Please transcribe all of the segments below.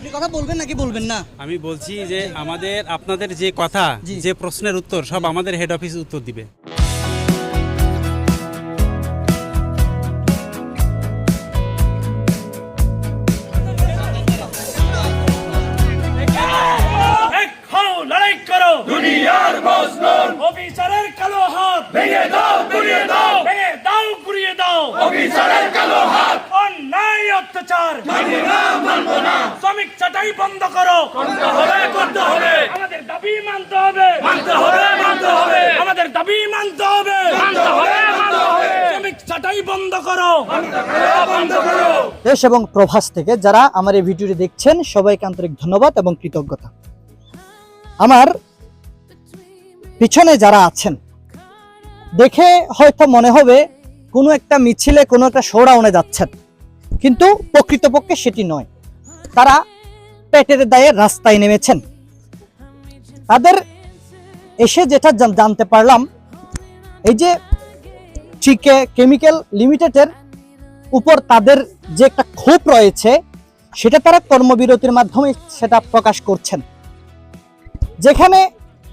আপনি কথা বলবেন নাকি বলবেন না? আমি বলছি যে আমাদের আপনাদের যে কথা যে প্রশ্নের উত্তর সব আমাদের হেড অফিস উত্তর দিবে। বন্ধ করো। করতে হবে করতে হবে। আমাদের দাবি মানতে হবে। মানতে হবে মানতে হবে। আমাদের দাবি মানতে হবে। মানতে হবে মানতে হবে। শ্রমিক চাটাই বন্ধ করো। বন্ধ করো দেশ এবং প্রভাস থেকে যারা আমার এই ভিডিওটি দেখছেন সবাইকে আন্তরিক ধন্যবাদ এবং কৃতজ্ঞতা। আমার পিছনে যারা আছেন দেখে হয়তো মনে হবে কোনো একটা মিছিলে কোনো একটা শোডাউনে যাচ্ছেন। কিন্তু প্রকৃতপক্ষে সেটি নয়। তারা পেটের দায়ে রাস্তায় নেমেছেন। তাদের এসে যেটা জানতে পারলাম, এই যে চিকে কেমিক্যাল লিমিটেডের উপর তাদের যে একটা ক্ষোভ রয়েছে, সেটা তারা কর্মবিরতির মাধ্যমে সেটা প্রকাশ করছেন। যেখানে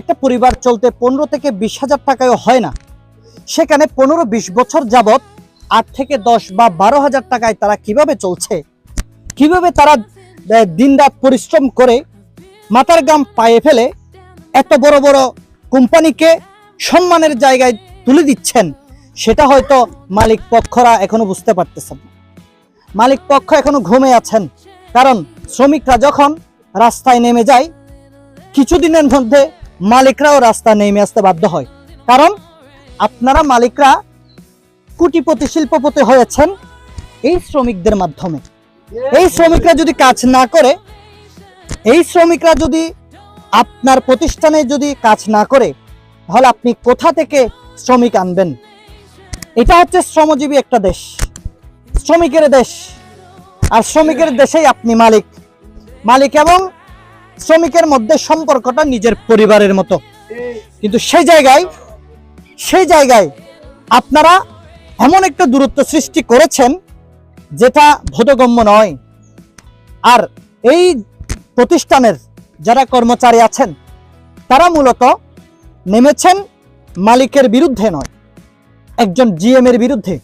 একটা পরিবার চলতে পনেরো থেকে বিশ হাজার টাকায় হয় না। সেখানে পনেরো বিশ বছর যাবত আট থেকে দশ বা বারো হাজার টাকায় তারা কীভাবে চলছে, কীভাবে তারা আহ, দিনরাত পরিশ্রম করে মাথার গাম পায়ে ফেলে এত বড় বড় কোম্পানিকে সম্মানের জায়গায় তুলে দিচ্ছেন সেটা হয়তো মালিক পক্ষরা এখনও বুঝতে পারতেছেন মালিক পক্ষ এখনও ঘুমে আছেন কারণ শ্রমিকরা যখন রাস্তায় নেমে যায় কিছুদিনের মধ্যে মালিকরাও রাস্তায় নেমে আসতে বাধ্য হয়। কারণ আপনারা মালিকরা কোটিপতি শিল্পপতি হয়েছেন এই শ্রমিকদের মাধ্যমে। এই শ্রমিকরা যদি কাজ না করে, এই শ্রমিকরা যদি আপনার প্রতিষ্ঠানে যদি কাজ না করে, তাহলে আপনি কোথা থেকে শ্রমিক আনবেন? এটা হচ্ছে শ্রমজীবী একটা দেশ। শ্রমিকের দেশ। আর শ্রমিকের দেশেই আপনি মালিক। মালিক এবং শ্রমিকের মধ্যে সম্পর্কটা নিজের পরিবারের মতো। কিন্তু সেই জায়গায় সেই জায়গায় আপনারা এমন একটা দূরত্ব সৃষ্টি করেছেন যেটা বোধগম্য নয়। আর এই প্রতিষ্ঠানের যারা কর্মচারী আছেন, তারা মূলত নেমেছেন মালিকের বিরুদ্ধে নয়, একজন জিএম এর বিরুদ্ধে।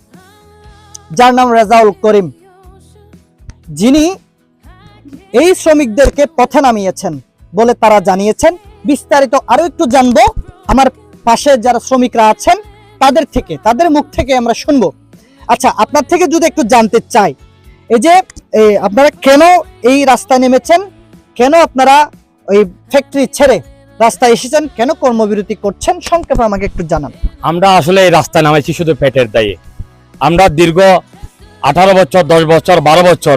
যার নাম রেজাউল করিম। যিনি এই শ্রমিকদেরকে পথে নামিয়েছেন বলে তারা জানিয়েছেন। বিস্তারিত আরও একটু জানব। আমার পাশে যারা শ্রমিকরা আছেন, তাদের থেকে, তাদের মুখ থেকে আমরা শুনব। আচ্ছা আপনার থেকে যদি একটু জানতে চাই এই যে আপনারা কেন এই রাস্তায় নেমেছেন? কেন আপনারা ওই ফ্যাক্টরি ছেড়ে রাস্তায় এসেছেন? কেন কর্মবিরতি করছেন? সংক্ষেপে আমাকে একটু জানান। আমরা আসলে এই রাস্তায় নামাইছি শুধু পেটের দায়ে। আমরা দীর্ঘ আঠারো বছর দশ বছর বারো বছর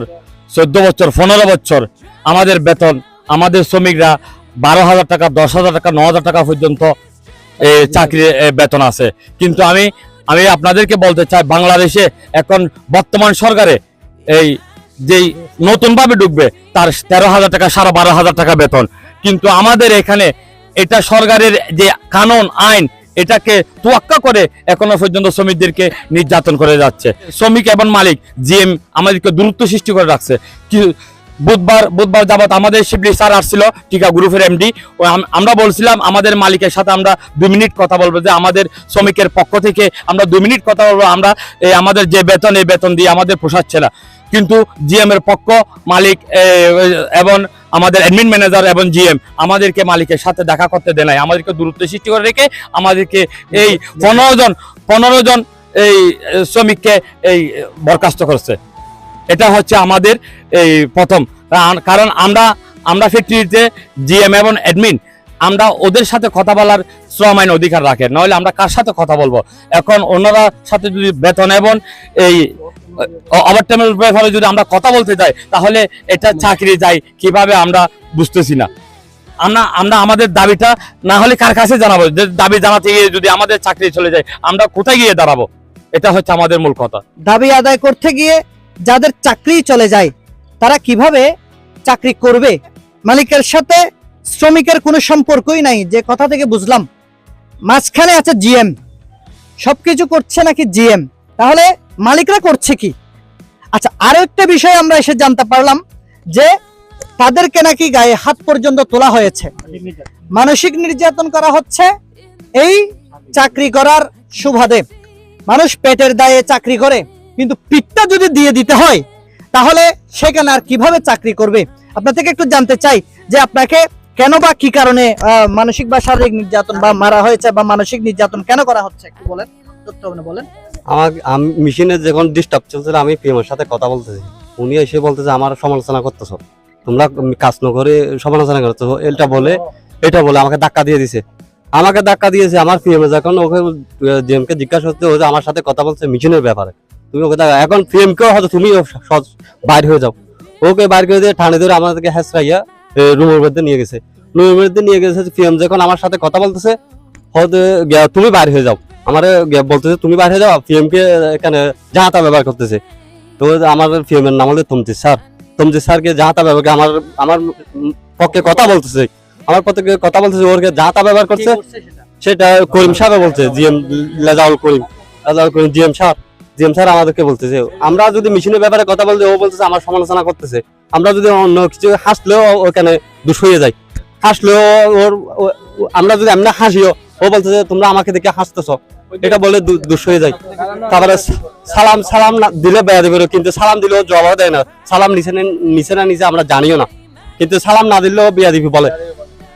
চোদ্দ বছর পনেরো বছর আমাদের বেতন আমাদের শ্রমিকরা বারো হাজার টাকা দশ হাজার টাকা ন হাজার টাকা পর্যন্ত এ, চাকরির বেতন আছে। কিন্তু আমি আমি আপনাদেরকে বলতে চাই, বাংলাদেশে এখন বর্তমান সরকারে এই যেই নতুনভাবে ঢুকবে, তার তেরো হাজার টাকা সাড়ে বারো হাজার টাকা বেতন। কিন্তু আমাদের এখানে এটা সরকারের যে কানুন, আইন, এটাকে তোয়াক্কা করে এখনও পর্যন্ত শ্রমিকদেরকে নির্যাতন করে যাচ্ছে। শ্রমিক এবং মালিক, জিএম আমাদেরকে দূরত্ব সৃষ্টি করে রাখছে। বুধবার বুধবার যাবত আমাদের শিবলি স্যার আসছিল, টিকা গ্রুপের এমডি ও আমরা বলছিলাম আমাদের মালিকের সাথে আমরা দুই মিনিট কথা বলব, যে আমাদের শ্রমিকের পক্ষ থেকে আমরা দুই মিনিট কথা বলব, আমরা এই আমাদের যে বেতন, এই বেতন দিয়ে আমাদের পোষাচ্ছে না। কিন্তু জিএম এর পক্ষ, মালিক এবং আমাদের অ্যাডমিন ম্যানেজার এবং জিএম আমাদেরকে মালিকের সাথে দেখা করতে দেয় নাই। আমাদেরকে দূরত্ব সৃষ্টি করে রেখে আমাদেরকে এই পনেরো জন পনেরো জন এই শ্রমিককে এই বরখাস্ত করছে। এটা হচ্ছে আমাদের এই প্রথম। কারণ- আমরা আমরা ফ্যাক্টরিতে জিএম এবং অ্যাডমিন আমরা ওদের সাথে কথা বলার শ্রম আইন অধিকার রাখে। নইলে আমরা কার সাথে কথা বলব? এখন ওনারা সাথে যদি বেতন এবং এই ওভার টাইমের ব্যাপারে যদি আমরা কথা বলতে যাই, তাহলে এটা চাকরি যাই কীভাবে আমরা বুঝতেছি না। আমরা আমরা আমাদের দাবিটা না হলে কার কাছে জানাব? যে দাবি জানাতে গিয়ে যদি আমাদের চাকরি চলে যায়, আমরা কোথায় গিয়ে দাঁড়াবো? এটা হচ্ছে আমাদের মূল কথা। দাবি আদায় করতে গিয়ে যাদের চাকরি চলে যায়, তারা কীভাবে চাকরি করবে? মালিকের সাথে শ্রমিকের কোনো সম্পর্কই নাই, যে কথা থেকে বুঝলাম। মাঝখানে আছে জিএম। সবকিছু করছে নাকি জিএম? তাহলে মালিকরা করছে কি? আচ্ছা আরও একটা বিষয় আমরা এসে জানতে পারলাম, যে তাদেরকে নাকি গায়ে হাত পর্যন্ত তোলা হয়েছে। মানসিক নির্যাতন করা হচ্ছে, এই চাকরি করার সুবাদে। মানুষ পেটের দায়ে চাকরি করে কিন্তু পিঠটা যদি দিয়ে দিতে হয়, তাহলে সেখানে আর কীভাবে চাকরি করবে? আপনার থেকে একটু জানতে চাই যে আপনাকে কেন বা কি কারণে মানসিক বা শারীরিক নির্যাতন বা মারা হয়েছে বা মানসিক নির্যাতন কেন করা হচ্ছে? একটু বলেন বলেন। আমার, আমি যখন ডিস্টার্ব চলছিল, আমি পিএমের সাথে কথা বলতেছি। উনি এসে বলতেছে, আমার সমালোচনা করতেছো। তোমরা কাজ না করে সমালোচনা করতেছো। এটা বলে এটা বলে আমাকে ধাক্কা দিয়ে দিছে। আমাকে ধাক্কা দিয়েছে, আমার পিএম যখন ওকে জিএমকে জিজ্ঞাসা করতে যে আমার সাথে কথা বলছে মেশিনের ব্যাপারে। তুমি ওকে দেখা এখন পিএম কেও হয়তো তুমি বাইর হয়ে যাও। ওকে বাইর করে দিয়ে ঠানে ধরে আমাদেরকে হেসরাইয়া রুমের মধ্যে নিয়ে গেছে। রুমের মধ্যে নিয়ে গেছে পিএম যখন আমার সাথে কথা বলতেছে হয়তো তুমি বাইর হয়ে যাও। আমার বলতেছে তুমি বাইরে যাও পিএম কে এখানে যাহাতা ব্যবহার করতেছে। তো আমার পিএম এর নাম হলো তমজি স্যার। তমজি স্যারকে যাহাতা ব্যবহার আমার আমার পক্ষে কথা বলতেছে। আমার পক্ষে কথা বলতেছে ওরকে যাহাতা ব্যবহার করছে সেটা? করিম সাহেব বলছে GM Lezaul Karim. Lezaul Karim GM sir. GM sir আমাদেরকে বলতেছে, আমরা যদি মেশিনের ব্যাপারে কথা বলতে, ও বলতেছে আমার সমালোচনা করতেছে। আমরা যদি অন্য কিছু হাসলেও ওখানে দুষ হয়ে যায়। হাসলেও ওর আমরা যদি এমনি হাসিও, ও বলতেছে, তোমরা আমাকে দেখে হাসতেছো। এটা বলে দুষ হয়ে যায়। তারপরে সালাম সালাম না দিলে বেয়া দেবে কিন্তু সালাম দিলেও জবাব দেয় না। সালাম নিচে নিচে না নিচে আমরা জানিও না। কিন্তু সালাম না দিলেও বিয়া দিবি বলে।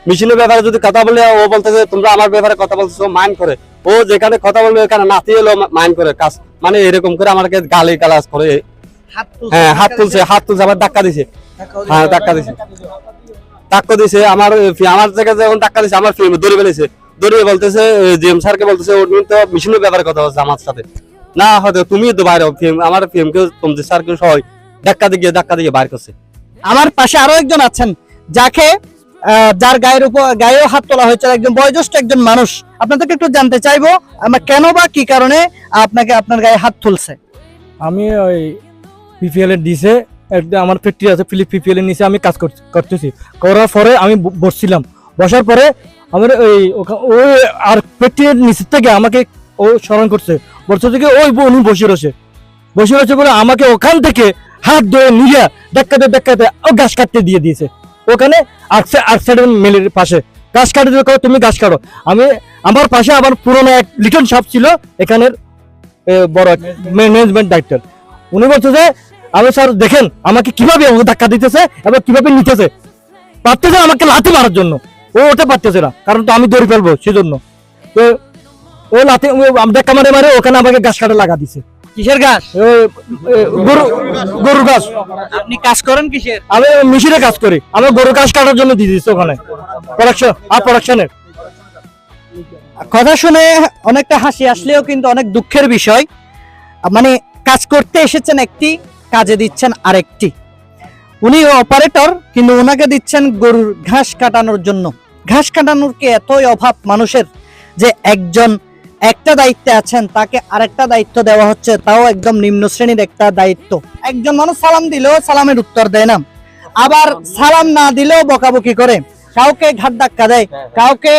মেশিনের ব্যাপারে যদি কথা বলে, ও বলতেছে, তোমরা আমার ব্যাপারে কথা বলতেছো, মাইন্ড করে। ও যেখানে কথা বলবে, ওখানে নাতি এলো মাইন্ড করে, কাজ মানে এরকম করে আমাকে গালি গালাজ করে। হ্যাঁ হাত তুলছে হাত তুলছে আবার ধাক্কা দিছে। হ্যাঁ ধাক্কা দিছে। ধাক্কা দিছে আমার আমার জায়গায় যখন ধাক্কা দিছে আমার ফিল্ম দৌড়ে ফেলেছে দৌড়ে বলতেছে জিএম স্যারকে বলতেছে ওর তো মেশিনের ব্যাপারে কথা হচ্ছে আমার সাথে। না হয়তো তুমি তো বাইরে ফিল্ম আমার ফিল্ম কেউ তোমাদের স্যারকে সবাই ধাক্কা দিয়ে ধাক্কা দিয়ে বাইর করছে। আমার পাশে আরও একজন আছেন যাকে যার গায়ের উপর গায়েও হাত তোলা হয়েছে একজন বয়োজ্যেষ্ঠ একজন মানুষ। আপনাদেরকে একটু জানতে চাইব, আমরা কেন বা কি কারণে আপনাকে আপনার গায়ে হাত তুলছে? আমি ওই পিপিএল এর দিছে একটা আমার ফ্যাক্টরি আছে ফিলিপ পিপিএল এর নিচে আমি কাজ করতে- করতেছি। করার পরে আমি বসছিলাম। বসার পরে আমার ওই ওই আর ফ্যাক্টরির নিচের থেকে আমাকে ও স্মরণ করছে। বলছে থেকে ওই উনি বসে রয়েছে। বসে রয়েছে বলে আমাকে ওখান থেকে হাত ধরে নিয়ে ডাক্কাতে ডাক্কাতে ও গাছ কাটতে দিয়ে দিয়েছে। ওখানে মেলের পাশে। গাছ কাটে কয়, তুমি গাছ কাটো। আমি আমার পাশে আবার পুরনো এক লিটন সাপ ছিল এখানের বড় ম্যানেজমেন্ট ডাইরেক্টর উনি বলছে যে আমি স্যার দেখেন আমাকে কীভাবে ও ধাক্কা দিতেছে এবং কীভাবে নিতেছে। পারতেছে আমাকে লাথি মারার জন্য। ও ওটা পারতেছে না কারণ তো আমি দৌড়ে ফেলব সেজন্য। তো ও লাথি ধাক্কা মারে মারে ওখানে আমাকে গাছ কাটা লাগা দিছে। কিসের গাছ? গরু গরুর গাছ। আপনি কাজ করেন কিসের? আমি মেশিনে কাজ করি। আমি গরু গাছ কাটার জন্য দিয়ে দিচ্ছি ওখানে। প্রোডাকশন আর প্রোডাকশনের কথা শুনে অনেকটা হাসি আসলেও কিন্তু অনেক দুঃখের বিষয়। মানে কাজ করতে এসেছেন একটি কাজে দিচ্ছেন আরেকটি। উনি অপারেটর কিন্তু ওনাকে দিচ্ছেন গরুর ঘাস কাটানোর জন্য। ঘাস কাটানোর কি এতই অভাব মানুষের যে একজন একটা দায়িত্বে আছেন, তাকে আরেকটা দায়িত্ব দেওয়া হচ্ছে, তাও একদম নিম্ন শ্রেণির একটা দায়িত্ব। একজন মানুষ সালাম দিলেও সালামের উত্তর দেয় না। আবার সালাম না দিলেও বকাবকি করে। কাউকে ঘাট ধাক্কা দেয়, কাউকে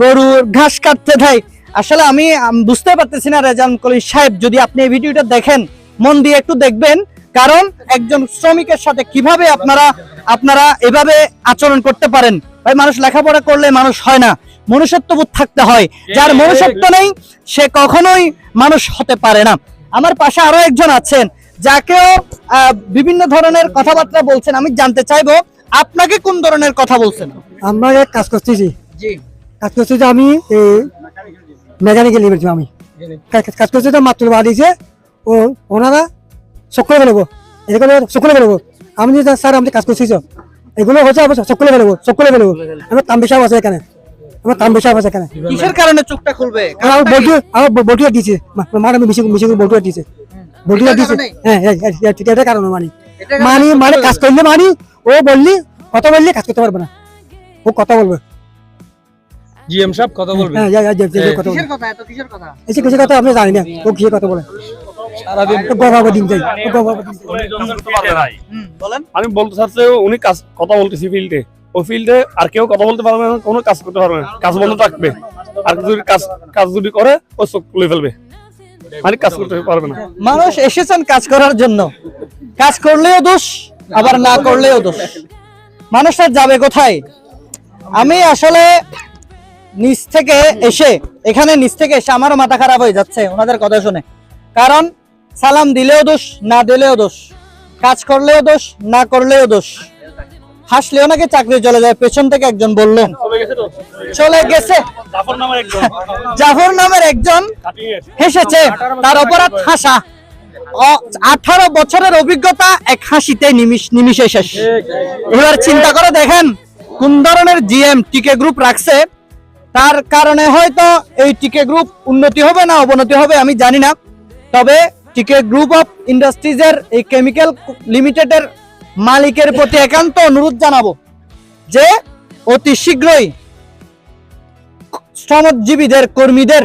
গরুর ঘাস কাটতে দেয়। আসলে আমি বুঝতে পারতেছি না রেজান কলি সাহেব, যদি আপনি এই ভিডিওটা দেখেন, মন দিয়ে একটু দেখবেন। কারণ একজন শ্রমিকের সাথে কীভাবে আপনারা আপনারা এভাবে আচরণ করতে পারেন। ভাই, মানুষ লেখাপড়া করলে মানুষ হয় না। মনুষ্যত্ববোধ থাকতে হয়। যার মনুষ্যত্ব নেই সে কখনোই মানুষ হতে পারে না। আমার পাশে আরও একজন আছেন যাকেও আহ, বিভিন্ন ধরনের কথাবার্তা বলছেন। আমি জানতে চাইব আপনাকে কোন ধরনের কথা বলছেন? আমরা এক কাজ করতেছি। জি। কাজ করছি যে আমি মেকানিক্যাল লিখেছি আমি। কাজ- করছি তো মাত্র বাড়িছে ও ওনারা সকলে ফেলব এরকম সকলে ফেলব আমি যে স্যার আমি কাজ করছি তো, এগুলো হচ্ছে সকলে ফেলব সকলে ফেলব আমার তাম্বি সাহেব আছে এখানে। আমার তাম্বি সাহেব আছে এখানে। কিসের কারণে চোখটা খুলবে? আমার বলটি আমার বলটিয়া দিছে। মানে আমি মিশে মিশে বলটিয়া দিছে। বলটিয়া দিছে। হ্যাঁ হ্যাঁ হ্যাঁ, হ্যাঁ, কারণে মানি। মানি মানে কাজ করলে মানি ও বললি কথা বললে কাজ করতে পারবে না। ও কথা বলবে। জিএম সাহেব কথা বলবে? হ্যাঁ হ্যাঁ, কথা কিসের কথা? এত কিসের কথা? এসে কিছু কথা আপনি জানি না। ও কিসের কথা বলে? সারাদিন ও দিন যাই ও দিন বলেন। আমি বলতে চাচ্ছি উনি কথা বলতেছি ফিল্ডে ও ফিল্ডে আর কেউ কথা বলতে পারবে না, কোনো কাজ করতে পারবে না। কাজ বন্ধ থাকবে। আর যদি কাজ কাজ যদি করে, ও চোখ খুলে ফেলবে। মানে কাজ করতে পারবে না। মানুষ এসেছেন কাজ করার জন্য। কাজ করলেও দোষ, আবার না করলেও দোষ। মানুষ আর যাবে কোথায়? আমি আসলে নিচ থেকে এসে, এখানে নিচ থেকে এসে আমারও মাথা খারাপ হয়ে যাচ্ছে, ওনাদের কথা শুনে। কারণ সালাম দিলেও দোষ, না দিলেও দোষ। কাজ করলেও দোষ, না করলেও দোষ। হাসলেও নাকি চাকরি চলে যায় পেছন থেকে একজন বলল চলে গেছে জাফর নামের একজন। হেসেছে তার অপরাধ হাসা। আঠারো বছরের অভিজ্ঞতা এক হাসিতে নিমিশ নিমিশে শেষ। এবার চিন্তা করে দেখেন কোন ধরনের জিএম টিকে গ্রুপ রাখছে। তার কারণে হয়তো এই টিকে গ্রুপ উন্নতি হবে না অবনতি হবে আমি জানি না। তবে টিকে গ্রুপ অফ ইন্ডাস্ট্রিজের এই কেমিক্যাল লিমিটেডের মালিকের প্রতি একান্ত অনুরোধ জানাব যে অতি শীঘ্রই শ্রমজীবীদের, কর্মীদের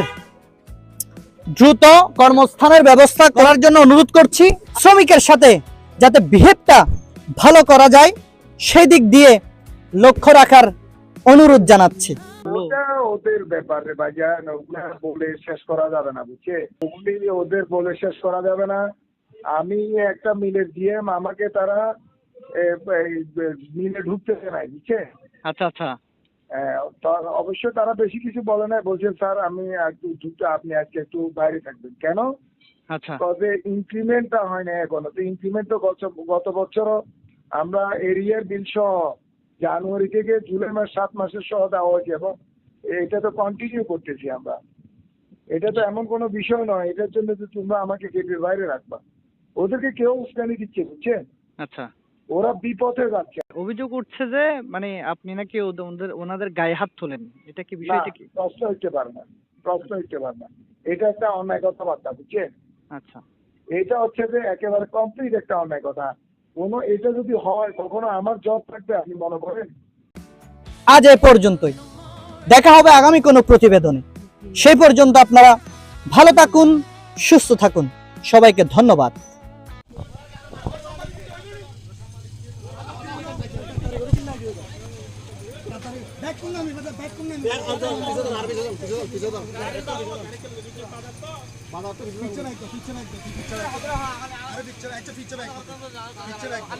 দ্রুত কর্মস্থানের ব্যবস্থা করার জন্য অনুরোধ করছি। শ্রমিকের সাথে যাতে বিহেভটা ভালো করা যায় সেই দিক দিয়ে লক্ষ্য রাখার অনুরোধ জানাচ্ছি। ওদের ব্যাপারে ভাইজান, ওগুলা বলে শেষ করা যাবে না, বুঝছে? ওগুলি ওদের বলে শেষ করা যাবে না। আমি একটা মিলের জিএম আমাকে তারা মিলে ঢুকতেছে নাই বুঝছে আচ্ছা আচ্ছা। অবশ্য তারা বেশি কিছু বলে না বলছেন স্যার আমি একটু ঢুকতে আপনি আজকে একটু বাইরে থাকবেন। কেন? আচ্ছা। তবে ইনক্রিমেন্টটা হয় না এখনও। তো ইনক্রিমেন্ট তো গত বছরও আমরা এরিয়ার বিল সহ জানুয়ারি থেকে জুলাই মাস সাত মাসের সহ দেওয়া হয়েছে এবং এটা তো কন্টিনিউ করতেছি আমরা। এটা তো এমন কোনো বিষয় নয় এটার জন্য তো তোমরা আমাকে গেটের বাইরে রাখবা। ওদেরকে কেউ উস্কানি দিচ্ছে বুঝছেন? আচ্ছা। ওরা বিপথে যাচ্ছে। অভিযোগ উঠছে যে মানে আপনি নাকি ওদের- ওদের ওনাদের গায়ে হাত তোলেন। এটা কি বিষয়টা কি? প্রশ্ন হইতে পারে না। প্রশ্ন হইতে পারে না। এটা একটা অন্যায় কথা কথাবার্তা বুঝছেন? আচ্ছা। এটা হচ্ছে যে একেবারে কমপ্লিট একটা অন্যায় কথা। কোনো এটা যদি হয় কখনো আমার জব থাকবে আপনি মনে করেন? আজ এ পর্যন্তই। দেখা হবে আগামী কোনো প্রতিবেদনে। সেই পর্যন্ত আপনারা ভালো থাকুন সুস্থ থাকুন। সবাইকে ধন্যবাদ। পিকচার একটা পিকচার একটা পিকচার একটা পিকচার একটা